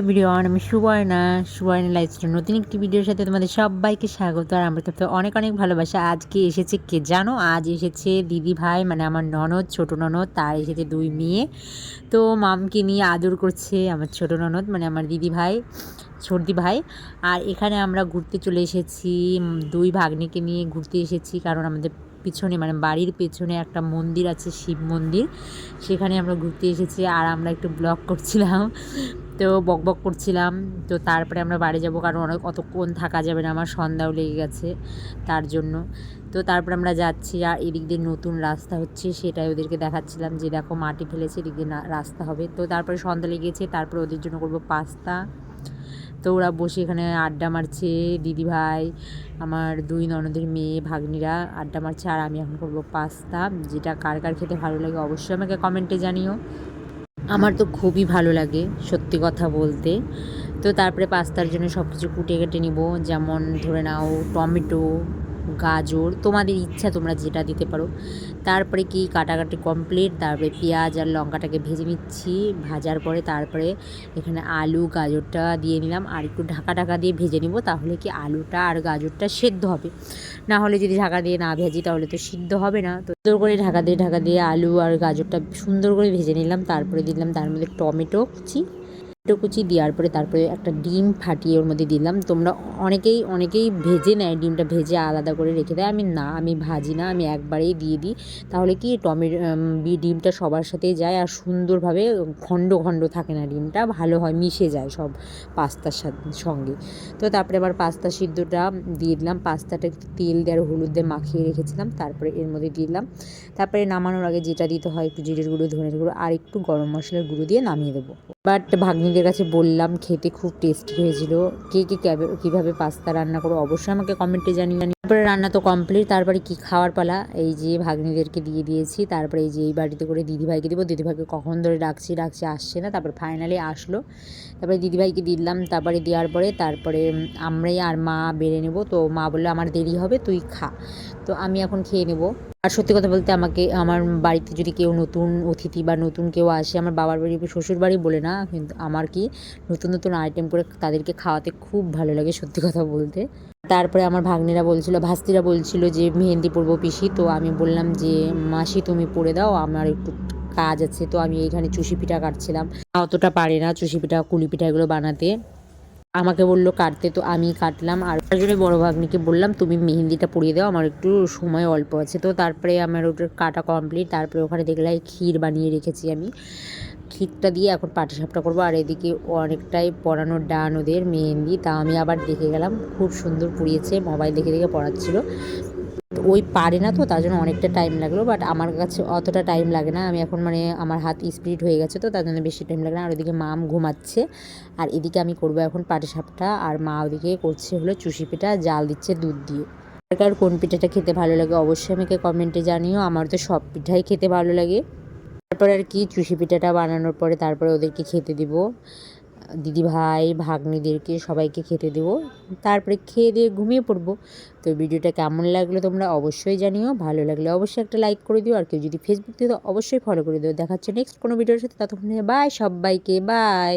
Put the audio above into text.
Everyone, আমি Suborna. Suborna lifestyle, নতুন একটি ভিডিওর সাথে তোমাদের সবাইকে স্বাগত। আর আমার কাছে অনেক অনেক ভালোবাসা। আজকে এসেছে কে জানো? আজ এসেছে দিদি ভাই মানে আমার ননদ, ছোটো ননদ, তার এসেছে দুই মেয়ে। তো মামকে নিয়ে আদর করছে আমার ছোটো ননদ মানে আমার দিদি ভাই, সর্দি ভাই। আর এখানে আমরা ঘুরতে চলে এসেছি দুই ভাগ্নিকে নিয়ে ঘুরতে এসেছি, কারণ আমাদের পিছনে মানে বাড়ির পেছনে একটা মন্দির আছে, শিব মন্দির। সেখানে আমরা ঘুরতে এসেছি আর আমরা একটু ব্লগ করছিলাম, তো বক বক করছিলাম। তো তারপরে আমরা বাড়ি যাব কারণ অনেক, অতক্ষণ থাকা যাবে না, আমার সন্ধ্যাও লেগে গেছে তার জন্য। তো তারপরে আমরা যাচ্ছি আর এদিক দিয়ে নতুন রাস্তা হচ্ছে, সেটাই ওদেরকে দেখাচ্ছিলাম যে দেখো মাটি ফেলেছে, এদিক দিয়ে রাস্তা হবে। তো তারপরে সন্ধ্যা লেগেছে, তারপরে ওদের জন্য করব পাস্তা। তো ওরা বসে এখানে আড্ডা মারছে, দিদিভাই, আমার দুই ননদের মেয়ে, ভাগ্নিরা আড্ডা মারছে, আর আমি এখন করব পাস্তা, যেটা কার কার খেতে ভালো লাগে অবশ্যই আমাকে কমেন্টে জানিও। আমার তো খুবই ভালো লাগে সত্যি কথা বলতে। তো তারপরে পাস্তার জন্য সব কিছু কুটে কেটে নিব, যেমন ধরে নাও টমেটো গাজর, তোমাদের ইচ্ছা তোমরা যেটা দিতে পারো। তারপরে কি কাটাকাটি কমপ্লিট তারপরে পেঁয়াজ আর লঙ্কাটাকে ভেজে নিচ্ছি। ভাজার পরে তারপরে এখানে আলু, গাজরটা দিয়ে নিলাম। আর একটু ঢাকা ঢাকা দিয়ে ভেজে নিব, তাহলে কি আলুটা আর গাজরটা সেদ্ধ হবে। না হলে যদি ঢাকা দিয়ে না ভেজি, তাহলে তো সিদ্ধ হবে না। তো সুন্দর করে ঢাকা দিয়ে ঢাকা দিয়ে আলু আর গাজরটা সুন্দর করে ভেজে নিলাম। তারপরে দিলাম তার মধ্যে টমেটো কুচি। কুচি দেওয়ার পরে তারপরে একটা ডিম ফাটিয়ে ওর মধ্যে দিলাম। তোমরা অনেকেই অনেকেই ভেজে নেয়, ডিমটা ভেজে আলাদা করে রেখে দেয়। আমি না, আমি ভাজি না, আমি একবারেই দিয়ে দিই। তাহলে কি টমেটো ডিমটা সবার সাথেই যায় আর সুন্দরভাবে খণ্ড খণ্ড থাকে না ডিমটা, ভালো হয়, মিশে যায় সব পাস্তার সঙ্গে। তো তারপরে আবার পাস্তা সিদ্ধটা দিয়ে দিলাম। পাস্তাটা তেল দিয়ে আর হলুদ দিয়ে মাখিয়ে রেখেছিলাম। তারপরে এর মধ্যে দিলাম। তারপরে নামানোর আগে যেটা দিতে হয়, একটু জিরের গুঁড়ো, ধনের গুঁড়ো আর একটু গরম মশলার গুঁড়ো দিয়ে নামিয়ে দেবো। বাট ভাগ্নিদের কাছে বললাম, খেতে খুব টেস্টি হয়েছিল। কে কে কীভাবে পাস্তা রান্না করো, অবশ্যই আমাকে কমেন্টে জানিয়ে তারপরে রান্না তো কমপ্লিট তারপরে কি খাওয়ার পালা? এই যে ভাগ্নিদেরকে দিয়ে দিয়েছি, তারপরে এই যে এই বাড়িতে করে দিদিভাইকে দেবো। দিদিভাইকে কখন ধরে ডাকছি ডাকছি, আসছে না। তারপর ফাইনালি আসলো। তারপরে দিদিভাইকে দিলাম। তারপরে দেওয়ার পরে তারপরে আমরাই আর মা বেড়ে নেব। তো মা বলল, আমার দেরি হবে, তুই খা। তো আমি এখন খেয়ে নেব। আর সত্যি কথা বলতে আমাকে, আমার বাড়িতে যদি কেউ নতুন অতিথি বা নতুন কেউ আসে, আমার বাবার বাড়ি শ্বশুর বাড়ি বলে না, কিন্তু আমার কি নতুন নতুন আইটেম করে তাদেরকে খাওয়াতে খুব ভালো লাগে সত্যি কথা বলতে। তারপরে আমার ভাগ্নিরা বলছিল, ভাস্তিরা বলছিল যে, মেহেন্দি পরবো পিসি। তো আমি বললাম যে, মাসি তুমি পরে দাও, আমার একটু কাজ আছে। তো আমি এইখানে চুষি পিঠা কাটছিলাম। অতটা পারে না চুষি পিঠা, কুলি পিঠা এগুলো বানাতে। আমাকে বলল কাটতে, তো আমি কাটলাম। আর জন্য বড় ভাগ্নিকে বললাম, তুমি মেহেন্দিটা পরিয়ে দাও, আমার একটু সময় অল্প আছে। তো তারপরে আমার ওটা কাটা কমপ্লিট তারপরে ওখানে দেখলাই ক্ষীর বানিয়ে রেখেছি আমি। ক্ষীরটা দিয়ে এখন পাটিসাপটা করব। আর এদিকে অনেকটাই পরানোর ডান ওদের মেহেন্দি, তা আমি আবার দেখে গেলাম, খুব সুন্দর পুড়িয়েছে, মোবাইল দেখে দেখে পড়াচ্ছিল। ওই পারে না তো, তার জন্য অনেকটা টাইম লাগল বাট আমার কাছে অতটা টাইম লাগে না। আমি এখন মানে আমার হাত স্পিড হয়ে গেছে তো, তার জন্য বেশি টাইম লাগে না। আর ওদিকে মাম ঘুমাচ্ছে, আর এদিকে আমি করব এখন পাটিসাপটা, আর মা ওদিকে করছে হলো চুষি পিঠা, জাল দিচ্ছে দুধ দিয়ে। কার কোন পিঠাটা খেতে ভালো লাগে অবশ্যই আমাকে কমেন্টে জানিও আমার তো সব পিঠাই খেতে ভালো লাগে। তারপরে আর কি চুষি পিঠাটা বানানোর পরে তারপরে ওদেরকে খেতে দিব। দিদি ভাই, ভাগ্নিদেরকে সবাইকে খেতে দেব। তারপরে খেয়ে দিয়ে ঘুমিয়ে পড়ব। তো ভিডিওটা কেমন লাগল তোমরা অবশ্যই জানিও। ভালো লাগলে অবশ্যই একটা লাইক করে দিও। আর কেউ যদি ফেসবুক দিও অবশ্যই ফলো করে দিও। দেখাচ্ছে নেক্সট কোনো ভিডিওর সাথে। ততক্ষণে বাই সবাইকে। বাই